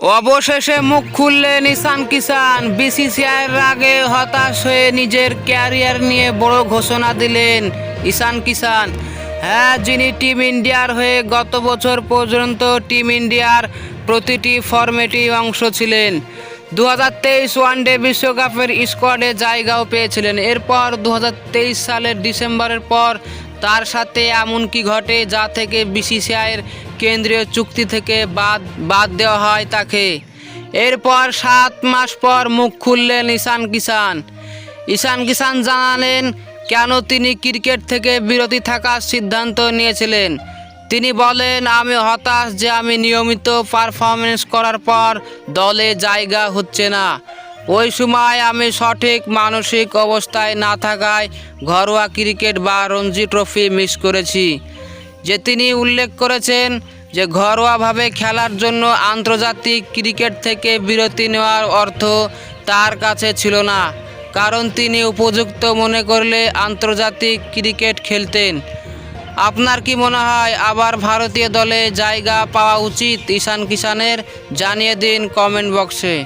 অবশেষে মুখ খুললেন ঈশান কিষান বিসিসিআইয়ের রাগে হতাশ হয়ে নিজের ক্যারিয়ার নিয়ে বড় ঘোষণা দিলেন ঈশান কিষান হ্যাঁ যিনি টিম ইন্ডিয়ার হয়ে গত বছর পর্যন্ত টিম ইন্ডিয়ার প্রতিটি ফরম্যাটেই অংশ ছিলেন। দু হাজার তেইশ ওয়ানডে বিশ্বকাপের স্কোয়াডে জায়গাও পেয়েছিলেন। এরপর দু হাজার তেইশ সালের ডিসেম্বরের পর তার সাথে এমন কি ঘটে যা থেকে বিসিসিআইয়ের কেন্দ্রীয় চুক্তি থেকে বাদ বাদ দেওয়া হয় তাকে। এরপর সাত মাস পর মুখ খুললেন ঈশান কিষান। ঈশান কিষান জানালেন, কেন তিনি ক্রিকেট থেকে বিরতি থাকার সিদ্ধান্ত নিয়েছিলেন? তিনি বলেন, আমি হতাশ যে আমি নিয়মিত পারফরমেন্স করার পর দলে জায়গা হচ্ছে না। ওই সময় আমি সঠিক মানসিক অবস্থায় না থাকায় ঘরোয়া ক্রিকেট বা রঞ্জি ট্রফি মিস করেছি। যে তিনি উল্লেখ করেছেন যে ঘরোয়াভাবে খেলার জন্য আন্তর্জাতিক ক্রিকেট থেকে বিরতি নেওয়ার অর্থ তার কাছে ছিল না, কারণ তিনি উপযুক্ত মনে করলে আন্তর্জাতিক ক্রিকেট খেলতেন। আপনার কি মনে হয় আবার ভারতীয় দলে জায়গা পাওয়া উচিত? ঈশান কিষানের জানিয়ে দিন কমেন্ট বক্সে।